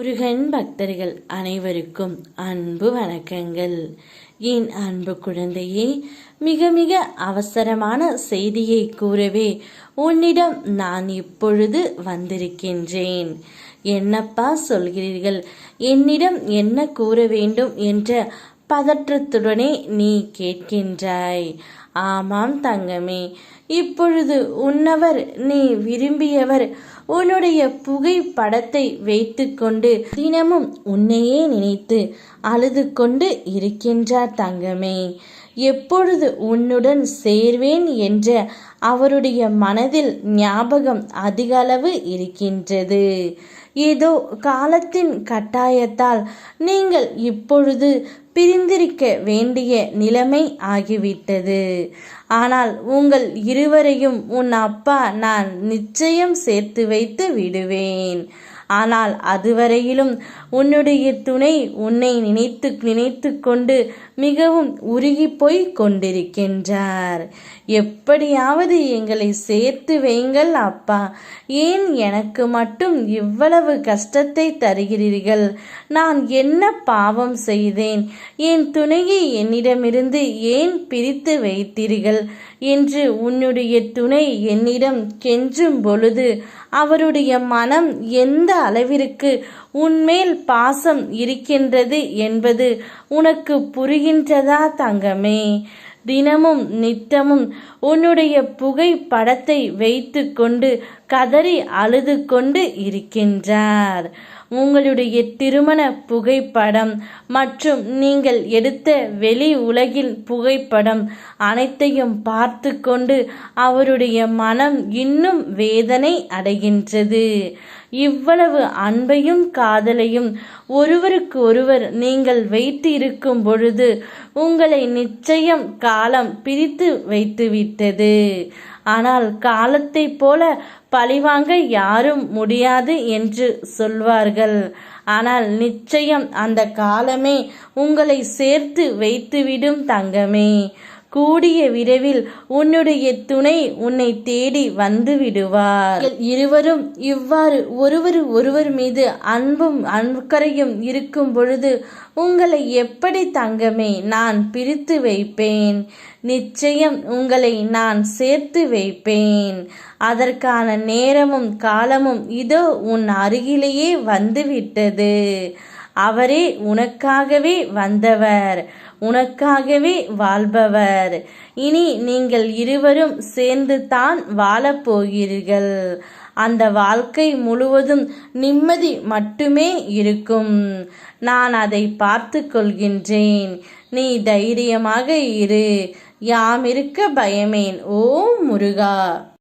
முருகன் பக்தர்கள் அனைவருக்கும் அன்பு வணக்கங்கள். என் அன்பு குழந்தையே மிக மிக அவசரமான செய்தியை கூறவே உன்னிடம் நான் இப்பொழுது வந்திருக்கின்றேன். என்னப்பா சொல்கிறீர்கள்? என்னிடம் என்ன கூற வேண்டும் என்ற பதற்றத்துடனே நீ கேட்கின்றாய். ஆமாம் தங்கமே இப்பொழுது உன்னவர் நீ விரும்பியவர் உன்னுடைய புகைப்படத்தை வைத்துக்கொண்டு தினமும் உன்னையே நினைத்து அழுது கொண்டு இருக்கின்றார் தங்கமே. எப்பொழுது உன்னுடன் சேர்வேன் என்ற அவருடைய மனதில் ஞாபகம் அதிகளவு இருக்கின்றது. ஏதோ காலத்தின் கட்டாயத்தால் நீங்கள் இப்பொழுது பிரிந்திருக்க வேண்டிய நிலைமை ஆகிவிட்டது. ஆனால் உங்கள் இருவரையும் உன் அப்பா நான் நிச்சயம் சேர்த்து வைத்து விடுவேன். ஆனால் அதுவரையிலும் உன்னுடைய துணை உன்னை நினைத்து நினைத்து கொண்டு மிகவும் உருகி போய் கொண்டிருக்கின்றார். எப்படியாவது எங்களை சேர்த்து வைங்கள் அப்பா. ஏன் எனக்கு மட்டும் இவ்வளவு கஷ்டத்தை தருகிறீர்கள்? நான் என்ன பாவம் செய்தேன்? என் துணையை என்னிடமிருந்து ஏன் பிரித்து வைத்தீர்கள்? என்று உன்னுடைய துணை என்னிடம் கெஞ்சும் பொழுது அவருடைய மனம் எந்த அளவிற்கு உன்மேல் பாசம் இருக்கின்றது என்பது உனக்கு புரிகின்றதா தங்கமே? தினமும் நித்தமும் உன்னுடைய புகைப்படத்தை வைத்து கொண்டு கதறி அழுது கொண்டு இருக்கின்றார். உங்களுடைய திருமண புகைப்படம் மற்றும் நீங்கள் எடுத்த வெளி உலகில் புகைப்படம் அனைத்தையும் பார்த்து கொண்டு அவருடைய மனம் இன்னும் வேதனை அடைகின்றது. இவ்வளவு அன்பையும் காதலையும் ஒருவருக்கு ஒருவர் நீங்கள் வைத்து இருக்கும் பொழுது உங்களை நிச்சயம் காலம் பிரித்து வைத்துவிட்டது. ஆனால் காலத்தை போல பழிவாங்க யாரும் முடியாது என்று சொல்வார்கள். ஆனால் நிச்சயம் அந்த காலமே உங்களை சேர்த்து வைத்துவிடும் தங்கமே. கூடிய விரைவில் உன்னுடைய துணை உன்னை தேடி வந்து விடுவார். இருவரும் இவ்வாறு ஒருவர் ஒருவர் மீது அன்பும் அக்கறையும் இருக்கும் பொழுது உங்களை எப்படி தங்கமே நான் பிரித்து வைப்பேன். நிச்சயம் உங்களை நான் சேர்த்து வைப்பேன். அதற்கான நேரமும் காலமும் இதோ உன் அருகிலேயே வந்துவிட்டது அவரே உனக்காகவே வந்தவர் உனக்காகவே வாழ்பவர். இனி நீங்கள் இருவரும் சேர்ந்து தான் வாழப்போகிறீர்கள் அந்த வாழ்க்கை முழுவதும் நிம்மதி மட்டுமே இருக்கும். நான் அதை பார்த்து கொள்கின்றேன். நீ தைரியமாக இரு. யாம் இருக்க பயமேன் ஓ முருகா.